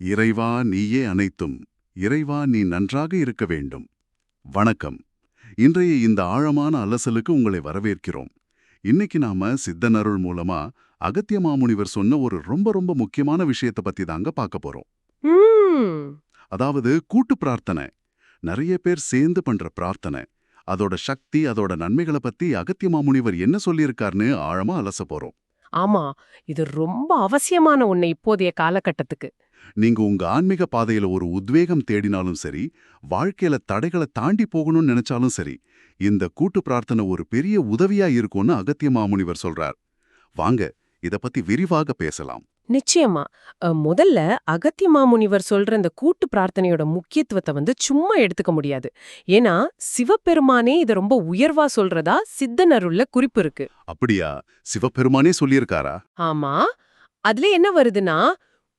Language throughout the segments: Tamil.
இறைவா நீயே அனைத்தும் இறைவா நீ நன்றாக இருக்க வேண்டும். வணக்கம். இன்றைய இந்த ஆழமான அலசலுக்கு உங்களை வரவேற்கிறோம். இன்னைக்கு நாம சித்தன் அருள் மூலமா அகத்திய மாமுனிவர் சொன்ன ஒரு ரொம்ப ரொம்ப முக்கியமான விஷயத்தை பத்தி தாங்க பார்க்க போறோம். அதாவது கூட்டு பிரார்த்தனை. நிறைய பேர் சேர்ந்து பண்ற பிரார்த்தனை. அதோட சக்தி அதோட நன்மைகளை பத்தி அகத்திய மாமுனிவர் என்ன சொல்லியிருக்காருன்னு ஆழமா அலச போறோம். ஆமா இது ரொம்ப அவசியமான ஒண்ணு இப்போதைய காலகட்டத்துக்கு. நீங்க உங்க ஆன்மீக பாதையில ஒரு உத்வேகம் தேடினாலும் சரி வாழ்க்கையில தடைகளை தாண்டி போகணும்னு நினைச்சாலும் சரி இந்த கூட்டு பிரார்த்தனை ஒரு பெரிய உதவியா இருக்கும்னு அகத்திய மாமுனிவர் சொல்றார். வாங்க இத பத்தி விரிவாக பேசலாம். நிச்சயமா. முதல்ல அகத்திய மாமுனிவர் சொல்ற இந்த கூட்டு பிரார்த்தனையோட முக்கியத்துவத்தை வந்து சும்மா எடுத்துக்க முடியாது. ஏன்னா சிவபெருமானே இத ரொம்ப உயர்வா சொல்றதா சித்தனருள்ள குறிப்பு இருக்கு. அப்படியா? சிவபெருமானே சொல்லியிருக்காரா? ஆமா. அதுல என்ன வருதுன்னா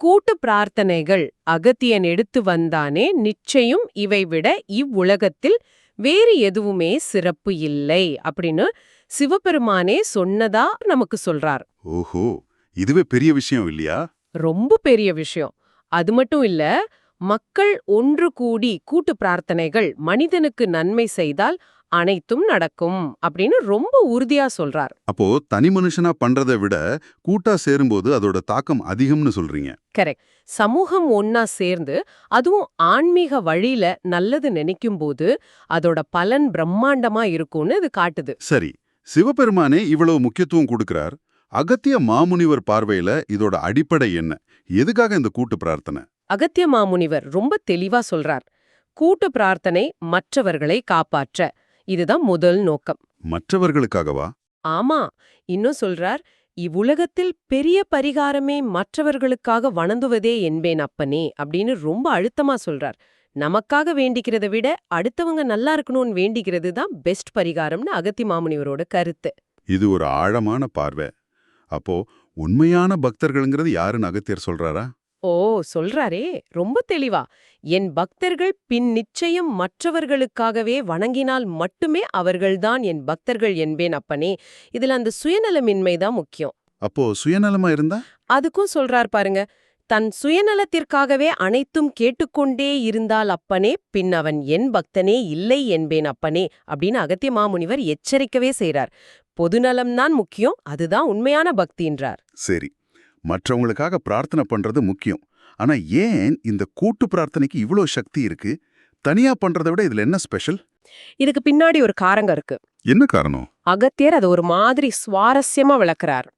கூட்டு பிரார்த்தனைகள் அகத்தியன் எடுத்து வந்தானே நிச்சயம் இவை விட இவ்வுலகத்தில் வேறு எதுவுமே சிறப்பு இல்லை அப்படின்னு சிவபெருமானே சொன்னதா நமக்கு சொல்றார். ஓஹோ இதுவே பெரிய விஷயம் இல்லையா? ரொம்ப பெரிய விஷயம். அது மட்டும் இல்ல மக்கள் ஒன்று கூடி கூட்டு பிரார்த்தனைகள் மனிதனுக்கு நன்மை செய்தால் அனைத்தும் நடக்கும் அப்படின்னு ரொம்ப உறுதியா சொல்றார். அப்போ தனி மனுஷனா பண்றதை விட கூட்டா சேரும்போது அதோட தாக்கம் அதிகம்னு சொல்றீங்க. கரெக்ட். சமூகம் ஒன்னா சேர்ந்து அதுவும் ஆன்மீக வழியில நல்லது நினைக்கும் போது அதோட பலன் பிரம்மாண்டமா இருக்கும்னு இது காட்டுது. சரி சிவபெருமானே இவ்வளவு முக்கியத்துவம் கொடுக்கிறார். அகத்திய மாமுனிவர் பார்வையில இதோட அடிப்படை என்ன? எதுக்காக இந்த கூட்டு பிரார்த்தனை? அகத்திய மாமுனிவர் ரொம்ப தெளிவா சொல்றார். கூட்டு பிரார்த்தனை மற்றவர்களை காப்பாற்ற. இதுதான் முதல் நோக்கம். மற்றவர்களுக்காகவா? ஆமா இன்னும் சொல்றார் இவ்வுலகத்தில் பெரிய பரிகாரமே மற்றவர்களுக்காக வணங்குவதே என்பேன் அப்பனே அப்படின்னு ரொம்ப அழுத்தமா சொல்றார். நமக்காக வேண்டிக்கிறத விட அடுத்தவங்க நல்லா இருக்கணும்னு வேண்டிக்கிறது தான் பெஸ்ட் பரிகாரம்னு அகத்தி மாமுனிவரோட கருத்து. இது ஒரு ஆழமான பார்வை. அப்போ உண்மையான பக்தர்கள்ங்கிறது யாருன்னு அகத்தியர் சொல்றாரா? ஓ சொல்றாரே. ரொம்ப தெளிவா. என் பக்தர்கள் பின் நிச்சயம் மற்றவர்களுக்காகவே வணங்கினால் மட்டுமே அவர்கள்தான் என் பக்தர்கள் என்பேன் அப்பனே. இதுல அந்த சுயநலமின்மைதான் முக்கியம். அப்போ சுயநலமா இருந்தா? அதுக்கும் சொல்றார் பாருங்க. தன் சுயநலத்திற்காகவே அனைத்தும் கேட்டுக்கொண்டே இருந்தால் அப்பனே பின் அவன் என் பக்தனே இல்லை என்பேன் அப்பனே அப்படின்னு அகத்திய மாமுனிவர் எச்சரிக்கவே செய்றார். பொதுநலம்தான் முக்கியம் அதுதான் உண்மையான பக்தின்றார். சரி. மற்றவங்களுக்காக பிரார்த்தனை பண்றது முக்கியம். ஆனா ஏன் இந்த கூட்டு பிரார்த்தனைக்கு இவ்ளோ சக்தி இருக்கு? தனியா பண்றதை விட இதுல என்ன ஸ்பெஷல்? இதுக்கு பின்னாடி ஒரு காரங்க இருக்கு. என்ன காரணம்? அகத்தியர் அதை ஒரு மாதிரி சுவாரஸ்யமா விளக்குறார்.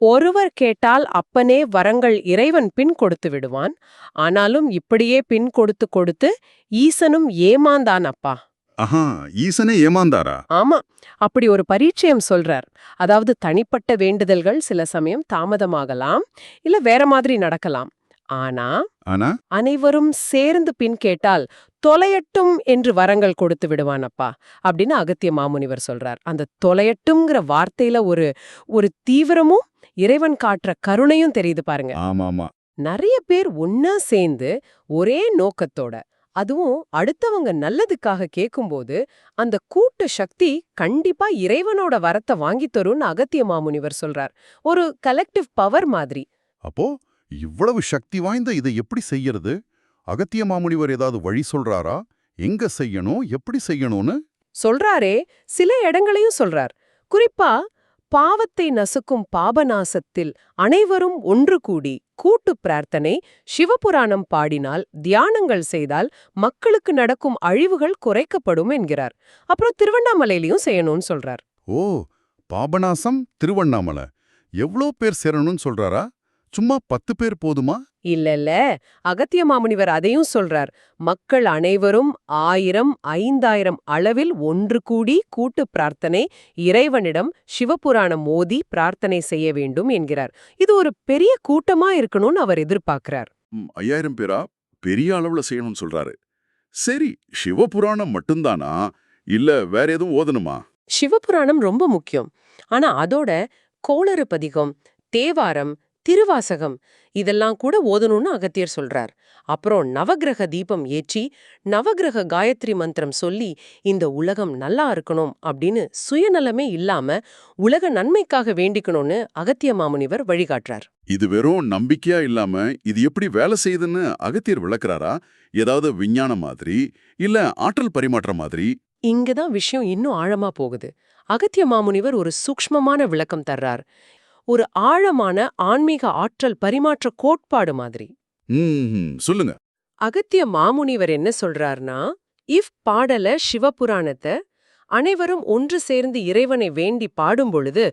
ஒருவர் கேட்டால் அப்பனே வரங்கள் இறைவன் பின் கொடுத்து விடுவான். ஆனாலும் இப்படியே பின் கொடுத்து கொடுத்து ஈசனும் ஏமாந்தான் அப்பா. ஆஹா ஈசனே ஏமாந்தாரா? ஆமா அப்படி ஒரு பரீட்சயம் சொல்றார். அதாவது தனிப்பட்ட வேண்டுதல்கள் சில சமயம் தாமதமாகலாம் இல்ல வேற மாதிரி நடக்கலாம். ஆனா ஆனா? அனைவரும் சேர்ந்து பின் கேட்டால் தொலையட்டும் என்று வரங்கள் கொடுத்து விடுவானப்பா அப்படின்னு அகத்திய மாமுனிவர் சொல்றார். அந்த தொலையட்டும்ங்கிற வார்த்தையில ஒரு ஒரு தீவிரமும் இறைவன் காட்டுற கருணையும் தெரியுது பாருங்க. ஆமாமா. நிறைய பேர் ஒன்னா சேர்ந்து ஒரே நோக்கத்தோட அதுவும் அடுத்தவங்க நல்லதுக்காக கேட்கும்போது அந்த கூட்டு சக்தி கண்டிப்பா இறைவனோட வரத்தை வாங்கித் தரும்னு அகத்திய மாமுனிவர் சொல்றார். ஒரு கலெக்டிவ் பவர் மாதிரி. அப்போ இவ்வளவு சக்தி வாய்ந்த இதை எப்படி செய்யறது? அகத்திய மாமுனிவர் ஏதாவது வழி சொல்றாரா? எங்க செய்யணும்? எப்படி செய்யணும்னு? சொல்றாரே சில இடங்களையும் சொல்றார். குறிப்பா பாவத்தை நசுக்கும் பாபநாசத்தில் அனைவரும் ஒன்று கூடி கூட்டு பிரார்த்தனை சிவபுராணம் பாடினால் தியானங்கள் செய்தால் மக்களுக்கு நடக்கும் அழிவுகள் குறைக்கப்படும் என்கிறார். அப்புறம் திருவண்ணாமலையிலயும் செய்யணும்னு சொல்றார். ஓ பாபநாசம் திருவண்ணாமலை. எவ்வளோ பேர் சேரணும்னு சொல்றாரா? சும்மா பத்து பேர் போதுமா? இல்ல இல்ல அகத்திய மாமுனிவர் அதையும் சொல்றார். மக்கள் அனைவரும் ஆயிரம் ஐந்தாயிரம் அளவில் ஒன்று கூடி கூட்டு பிரார்த்தனை இறைவனிடம் சிவபுராணம் மோதி பிரார்த்தனை செய்ய வேண்டும் என்கிறார். இது ஒரு பெரிய கூட்டமா இருக்கணும்னு அவர் எதிர்பார்க்கிறார். ஐயாயிரம் பேரா? பெரிய அளவுல செய்யணும்னு சொல்றாரு. சரி சிவபுராணம் மட்டும்தானா? இல்ல வேற எதுவும் ஓதணுமா? சிவபுராணம் ரொம்ப முக்கியம். ஆனா அதோட கோளறு பதிகம் தேவாரம் திருவாசகம். இதெல்லாம் கூட ஓதணும்னு அகத்தியர் சொல்றார். அப்புறம் நவக்கிரக தீபம் ஏற்றி நவக்கிரக காயத்ரி மந்திரம் சொல்லி இந்த உலகம் நல்லா இருக்கணும் அப்படின்னு சுயநலமே இல்லாம உலக நன்மைக்காக வேண்டிக்கணும்னு அகத்திய மாமுனிவர் வழிகாட்டுறார். இது வெறும் நம்பிக்கையா இல்லாம இது எப்படி வேலை செய்யுதுன்னு அகத்தியர் விளக்குறாரா? ஏதாவது விஞ்ஞானம் மாதிரி இல்ல ஆற்றல் பரிமாற்றம் மாதிரி? இங்கதான் விஷயம் இன்னும் ஆழமா போகுது. அகத்திய மாமுனிவர் ஒரு சூக்ஷ்மமான விளக்கம் தர்றார். ஒரு ஆழமான ஆன்மீக ஆற்றல் பரிமாற்ற கோட்பாடு மாதிரி. சொல்லுங்க. அகத்திய மாமுனிவர் என்ன சொல்றார்னா இஃப் பாடல சிவபுராணத்தை அனைவரும் ஒன்று சேர்ந்து இறைவனை வேண்டி பாடும் பொழுது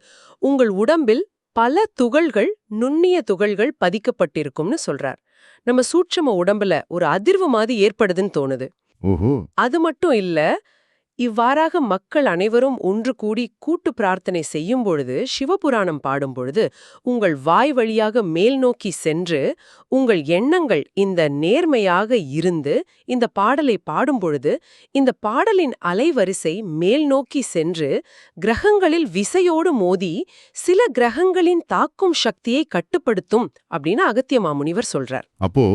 உங்கள் உடம்பில் பல துகள்கள் நுண்ணிய துகள்கள் பதிக்கப்பட்டிருக்கும்னு சொல்றார். நம்ம சூட்சம உடம்புல ஒரு அதிர்வு மாதிரி ஏற்படுதுன்னு தோணுது. அது மட்டும் இல்ல இவ்வாறாக மக்கள் அனைவரும் ஒன்று கூடி கூட்டு பிரார்த்தனை செய்யும் பொழுது சிவபுராணம் பாடும் பொழுது உங்கள் வாய் வழியாக மேல் நோக்கி சென்று உங்கள் எண்ணங்கள் இந்த நேர்மையாக இருந்து இந்த பாடலை பாடும் பொழுது இந்த பாடலின் அலைவரிசை மேல் நோக்கி சென்று கிரகங்களில் விசையோடு மோதி சில கிரகங்களின் தாக்கும் சக்தியை கட்டுப்படுத்தும் அப்படின்னு அகத்திய மாமுனிவர் சொல்றார். அப்போ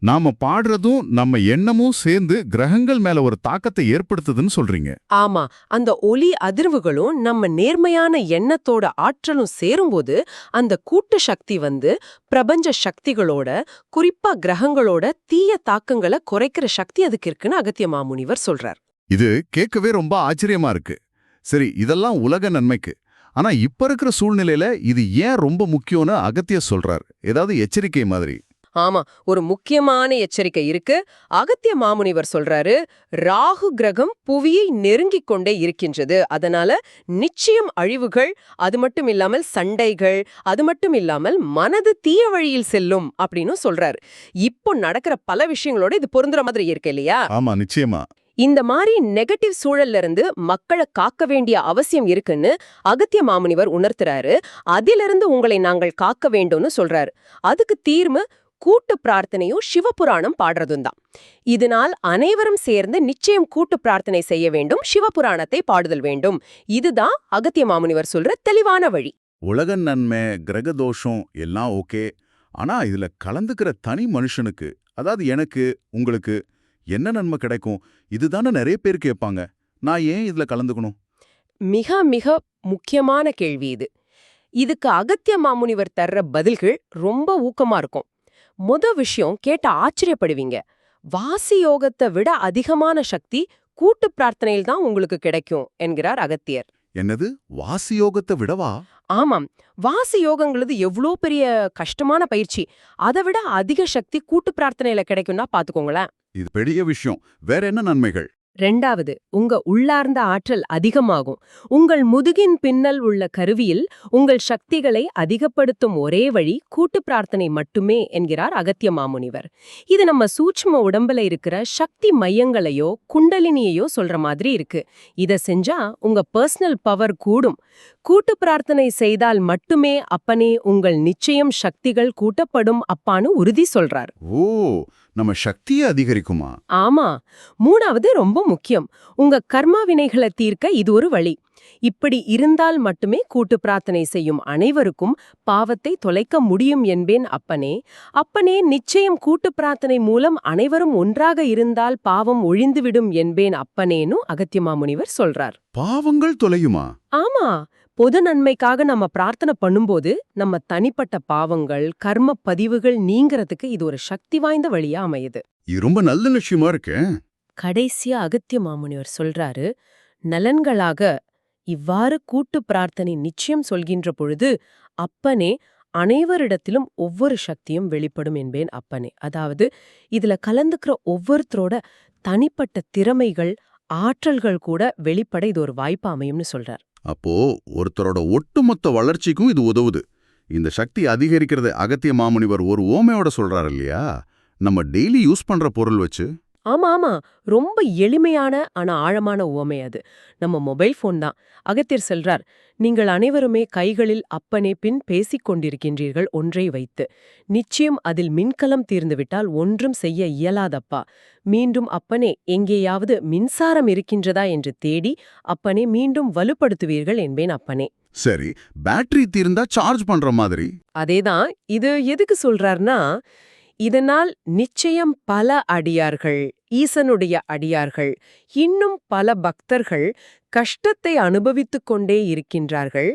நாம பாடுறதும் நம்ம எண்ணமும் சேர்ந்து கிரகங்கள் மேல ஒரு தாக்கத்தை ஏற்படுத்துதுன்னு சொல்றீங்க. ஆமா. அந்த ஒலி அதிர்வுகளும் நம்ம நேர்மையான எண்ணத்தோட ஆற்றலும் சேரும்போது அந்த கூட்டு சக்தி வந்து பிரபஞ்ச சக்திகளோட குறிப்பா கிரகங்களோட தீய தாக்கங்களை குறைக்கிற சக்தி அதுக்கு இருக்குன்னு அகத்திய மாமுனிவர் சொல்றார். இது கேட்கவே ரொம்ப ஆச்சரியமா இருக்கு. சரி இதெல்லாம் உலக நன்மைக்கு. ஆனா இப்ப இருக்கிற சூழ்நிலையில இது ஏன் ரொம்ப முக்கியம்னு அகத்திய சொல்றார். ஏதாவது எச்சரிக்கை மாதிரி. ஆமா ஒரு முக்கியமான எச்சரிக்கை இருக்கு. அகத்திய மாமுனிவர் சொல்றாரு ராகு கிரகம் புவியை நெருங்கிக் கொண்டே இருக்கின்றது. அதனால நிச்சயம் அழிவுகள் அது மட்டும் இல்லாமல் சண்டைகள் அது மட்டும் இல்லாமல் மனது தீய வழியில் செல்லும் அப்படின்னு சொல்றாரு. இப்போ நடக்கிற பல விஷயங்களோட இது பொருந்துற மாதிரி இருக்கு இல்லையா? ஆமா நிச்சயமா. இந்த மாதிரி நெகட்டிவ் சூழல்ல இருந்து மக்களை காக்க வேண்டிய அவசியம் இருக்குன்னு அகத்திய மாமுனிவர் உணர்த்துறாரு. அதிலிருந்து உங்களை நாங்கள் காக்க வேண்டும்னு சொல்றாரு. அதுக்கு தீர்வு கூட்டு பிரார்த்தனையும் சிவபுராணம் பாடுறதும் தான் இதனால் அனைவரும் சேர்ந்து நிச்சயம் கூட்டு பிரார்த்தனை செய்ய வேண்டும் சிவபுராணத்தை பாடுதல் வேண்டும். இதுதான் அகத்திய மாமுனிவர் சொல்ற தெளிவான வழி. உலக நன்மை கிரக தோஷம் எல்லாம் ஓகே. ஆனா இதுல கலந்துக்கிற தனி மனுஷனுக்கு அதாவது எனக்கு உங்களுக்கு என்ன நன்மை கிடைக்கும்? இதுதானே நிறைய பேர் கேட்பாங்க. நான் ஏன் இதுல கலந்துக்கணும்? மிக மிக முக்கியமான கேள்வி இது. இதுக்கு அகத்திய மாமுனிவர் தர்ற பதில்கள் ரொம்ப ஊக்கமா இருக்கும். முத விஷயம் கேட்ட ஆச்சரியப்படுவீங்க. வாசி யோகத்தை விட அதிகமான சக்தி கூட்டு பிரார்த்தனையில் தான் உங்களுக்கு கிடைக்கும் என்கிறார் அகத்தியர். என்னது? வாசியோகத்தை விடவா? ஆமாம். வாசி யோகங்கிறது எவ்வளோ பெரிய கஷ்டமான பயிற்சி. அதை விட அதிக சக்தி கூட்டு பிரார்த்தனையில கிடைக்கும்னா பாத்துக்கோங்களேன் இது பெரிய விஷயம். வேற என்ன நன்மைகள்? ரெண்டாவது உங்க உள்ளார்ந்த ஆற்றல் அதிகமாகும். உங்கள் முதுகின் பின்னல் உள்ள கருவியில் உங்கள் சக்திகளை அதிகப்படுத்தும் ஒரே வழி கூட்டு பிரார்த்தனை மட்டுமே என்கிறார் அகத்திய மாமுனிவர். இது நம்ம சூட்சும உடம்புல இருக்கிற சக்தி மையங்களையோ குண்டலினியையோ சொல்ற மாதிரி இருக்கு. இத செஞ்சா உங்க பர்சனல் பவர் கூடும். கூட்டு பிரார்த்தனை செய்தால் மட்டுமே அப்பனே உங்கள் நிச்சயம் சக்திகள் கூட்டப்படும் அப்பான்னு உறுதி சொல்றார். ஓ நம்ம சக்தியை அதிகரிக்குமா? ஆமா. மூணாவது ரொம்ப முக்கியம். உங்க கர்மா வினைகளை தீர்க்க இது ஒரு வழி. இப்படி இருந்தால் மட்டுமே கூட்டு பிரார்த்தனை செய்யும் அனைவருக்கும் பாவத்தை தொலைக்க முடியும் என்பேன் அப்பனே. அப்பனே நிச்சயம் கூட்டு பிரார்த்தனை மூலம் அனைவரும் ஒன்றாக இருந்தால் பாவம் ஒழிந்துவிடும் என்பேன் அப்பனேன்னு அகத்தியமா முனிவர் சொல்றார். பாவங்கள் தொலையுமா? ஆமா. பொது நன்மைக்காக நம்ம பிரார்த்தனை பண்ணும்போது நம்ம தனிப்பட்ட பாவங்கள் கர்ம பதிவுகள் நீங்கிறதுக்கு இது ஒரு சக்தி வாய்ந்த வழியா அமையுது. இது ரொம்ப நல்ல விஷயமா இருக்கு. கடைசியா அகத்திய மாமுனிவர் சொல்றாரு நலன்களாக இவ்வாறு கூட்டு பிரார்த்தனை நிச்சயம் சொல்கின்ற பொழுது அப்பனே அனைவரிடத்திலும் ஒவ்வொரு சக்தியும் வெளிப்படும் என்பேன் அப்பனே. அதாவது இதுல கலந்துக்கிற ஒவ்வொருத்தரோட தனிப்பட்ட திறமைகள் ஆற்றல்கள் கூட வெளிப்பட இது ஒரு வாய்ப்பு அமையும்னு சொல்றார். அப்போ ஒருத்தரோட ஒட்டுமொத்த வளர்ச்சிக்கும் இது உதவுது. இந்த சக்தி அதிகரிக்கிறத அகத்திய மாமுனிவர் ஒரு ஓமையோட சொல்றாரு இல்லையா? நம்ம டெய்லி யூஸ் பண்ற பொருள் வச்சு. ஆமா ஆமா. ரொம்ப எளிமையான ஆனா ஆழமான உவமை அது. நம்ம மொபைல் ஃபோன் தான். அகத்தியர் சொல்றார் நீங்கள் அனைவருமே கைகளில் அப்பனே பின் பேசிக் கொண்டிருக்கின்றீர்கள் ஒன்றை வைத்து. நிச்சயம் அதில் மின்கலம் தீர்ந்துவிட்டால் ஒன்றும் செய்ய இயலாதப்பா. மீண்டும் அப்பனே எங்கேயாவது மின்சாரம் இருக்கின்றதா? என்று தேடி அப்பனே மீண்டும் வலுப்படுத்துவீர்கள் என்பேன் அப்பனே. சரி பேட்டரி தீர்ந்தா சார்ஜ் பண்ற மாதிரி? அதேதான் இது எதுக்கு சொல்றார்னா இதனால் நிச்சயம் பல அடியார்கள் ஈசனுடைய அடியார்கள் இன்னும் பல பக்தர்கள் கஷ்டத்தை அனுபவித்துக் கொண்டே இருக்கின்றார்கள்.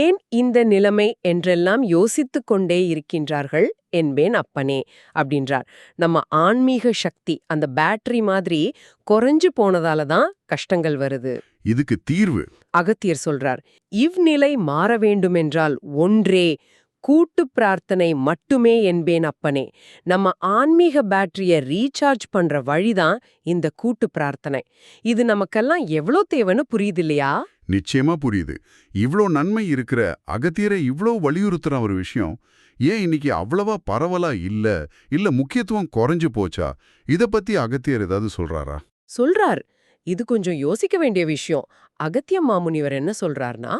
ஏன் இந்த நிலைமை என்றெல்லாம் யோசித்துக் கொண்டே இருக்கின்றார்கள்? என்பேன் அப்பனே அப்படின்றார். நம்ம ஆன்மீக சக்தி அந்த பேட்டரி மாதிரி குறைஞ்சு போனதால தான் கஷ்டங்கள் வருது. இதுக்கு தீர்வு? அகத்தியர் சொல்றார் இவ்நிலை மாற வேண்டுமென்றால் ஒன்றே கூட்டு பிரார்த்தனை மட்டுமே என்பேன் அப்பனே. நம்ம ஆன்மீக பேட்டரிய ரீசார்ஜ் பண்ற வழிதான் இந்த கூட்டு பிரார்த்தனை. இது நமக்கெல்லாம் எவ்வளோ தேவைன்னு புரியுது இல்லையா நிச்சயமா புரியுது. இவ்ளோ நன்மை இருக்கிற அகத்தியரை இவ்ளோ வலியுறுத்துற ஒரு விஷயம் ஏன் இன்னைக்கு அவ்வளவா பரவலா இல்ல இல்ல முக்கியத்துவம் குறைஞ்சு போச்சா? இத பத்தி அகத்தியர் ஏதாவது சொல்றாரா? சொல்றார். இது கொஞ்சம் யோசிக்க வேண்டிய விஷயம். அகத்திய மாமுனிவர் என்ன சொல்றார்னா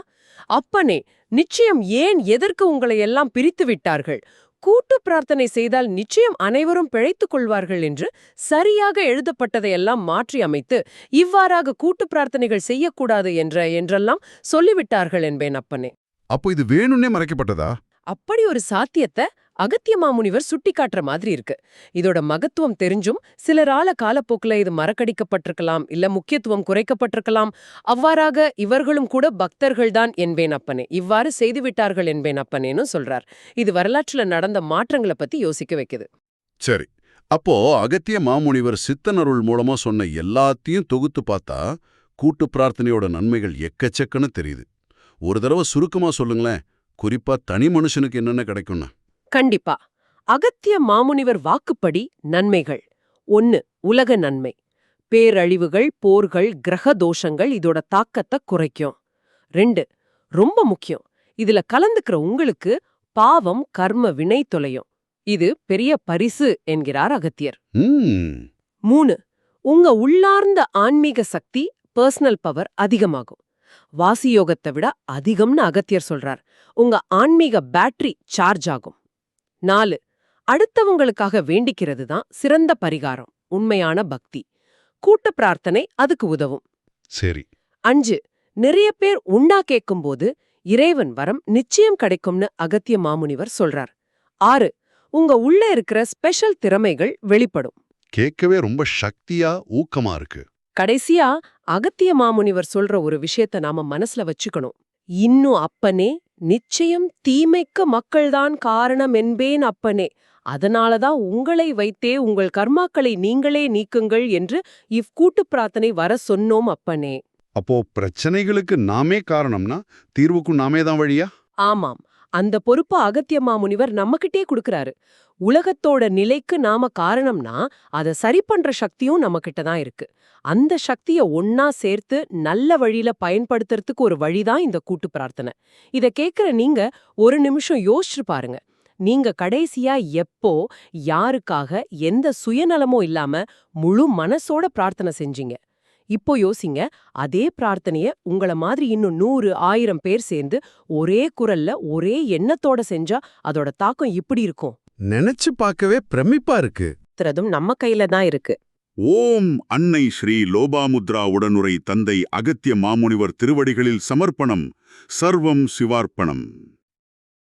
அப்பனே நிச்சயம் ஏன் எதற்கு உங்களை எல்லாம் பிரித்து விட்டார்கள்? கூட்டு பிரார்த்தனை செய்தால் நிச்சயம் அனைவரும் பிழைத்துக் கொள்வார்கள் என்று சரியாக எழுதப்பட்டதையெல்லாம் மாற்றி அமைத்து இவ்வாறாக கூட்டு பிரார்த்தனைகள் செய்யக்கூடாது என்ற என்றெல்லாம் சொல்லிவிட்டார்கள் என்பேன் அப்பனே. அப்போ இது வேணும்னே மறைக்கப்பட்டதா? அப்படி ஒரு சாத்தியத்தை அகத்திய மாமுனிவர் சுட்டிக்காட்டுற மாதிரி இருக்கு. இதோட மகத்துவம் தெரிஞ்சும் சிலரால காலப்போக்குல இது மறக்கடிக்கப்பட்டிருக்கலாம் இல்ல முக்கியத்துவம் குறைக்கப்பட்டிருக்கலாம். அவ்வாறாக இவர்களும் கூட பக்தர்கள்தான் என்பேன் அப்பனே. இவ்வாறு செய்துவிட்டார்கள் என்பேன் அப்பனேன்னு சொல்றார். இது வரலாற்றுல நடந்த மாற்றங்களை பத்தி யோசிக்க வைக்குது. சரி. அப்போ அகத்திய மாமுனிவர் சித்தனருள் மூலமா சொன்ன எல்லாத்தையும் தொகுத்து பார்த்தா கூட்டு பிரார்த்தனையோட நன்மைகள் எக்கச்சக்கன்னு தெரியுது. ஒரு தடவை சுருக்கமா சொல்லுங்களேன். குறிப்பா தனி மனுஷனுக்கு என்னென்ன கிடைக்கும்னு. கண்டிப்பா. அகத்திய மாமுனிவர் வாக்குப்படி நன்மைகள். ஒன்னு உலக நன்மை. பேரழிவுகள் போர்கள் கிரக தோஷங்கள் இதோட தாக்கத்தை குறைக்கும். ரெண்டு ரொம்ப முக்கியம். இதுல கலந்துக்கிற உங்களுக்கு பாவம் கர்ம வினை தொலையும். இது பெரிய பரிசு என்கிறார் அகத்தியர். மூணு உங்க உள்ளார்ந்த ஆன்மீக சக்தி பர்சனல் பவர் அதிகமாகும். வாசியோகத்தை விட அதிகம்னு அகத்தியர் சொல்றார். உங்க ஆன்மீக பேட்டரி சார்ஜ் ஆகும். நாலு அடுத்தவங்களுக்காக வேண்டிக்கிறது தான் சிறந்த பரிகாரம் உண்மையான பக்தி. கூட்ட பிரார்த்தனை அதுக்கு உதவும். சரி. அஞ்சு நிறைய பேர் உண்டா கேட்கும்போது இறைவன் வரம் நிச்சயம் கிடைக்கும்னு அகத்திய மாமுனிவர் சொல்றார். ஆறு உங்க உள்ள இருக்கிற ஸ்பெஷல் திறமைகள் வெளிப்படும். கேட்கவே ரொம்ப சக்தியா ஊக்கமா இருக்கு. கடைசியா அகத்திய மாமுனிவர் சொல்ற ஒரு விஷயத்த நாம மனசுல வச்சுக்கணும். இன்னும் அப்பனே நிச்சயம் தீமைக்கு மக்கள்தான் காரணம் என்பேன் அப்பனே. அதனாலதான் உங்களை வைத்தே உங்கள் கர்மாக்களை நீங்களே நீக்குங்கள் என்று இவ்கூட்டு பிரார்த்தனை வர சொன்னோம் அப்பனே. அப்போ பிரச்சனைகளுக்கு நாமே காரணம்னா தீர்வுக்கும் நாமே தான் வழியா? ஆமாம். அந்த பொறுப்பு அகத்திய மாமுனிவர் நம்மகிட்டே கொடுக்கறாரு. உலகத்தோட நிலைக்கு நாம காரணம்னா அதை சரி பண்ற சக்தியும் நம்மகிட்ட தான் இருக்கு. அந்த சக்திய ஒன்னா சேர்த்து நல்ல வழியில பயன்படுத்துறதுக்கு ஒரு வழிதான் இந்த கூட்டு பிரார்த்தனை. இத கேக்குற நீங்க ஒரு நிமிஷம் யோசிச்சு பாருங்க. நீங்க கடைசியா எப்போ யாருக்காக எந்த சுயநலமும் இல்லாம முழு மனசோட பிரார்த்தனை செஞ்சீங்க? இப்போ யோசிங்க அதே பிரார்த்தனைய உங்கள மாதிரி இன்னும் நூறு ஆயிரம் பேர் சேர்ந்து ஒரே குரல்ல ஒரே எண்ணத்தோட செஞ்சா அதோட தாக்கம் இப்படி இருக்கும். நினைச்சு பார்க்கவே பிரமிப்பா இருக்கு. துறதும் நம்ம கையில தான் இருக்கு. ஓம் அன்னை ஸ்ரீ லோபாமுத்ரா உடனுரை தந்தை அகத்திய மாமுனிவர் திருவடிகளில் சமர்ப்பணம் சர்வம் சிவார்ப்பணம்.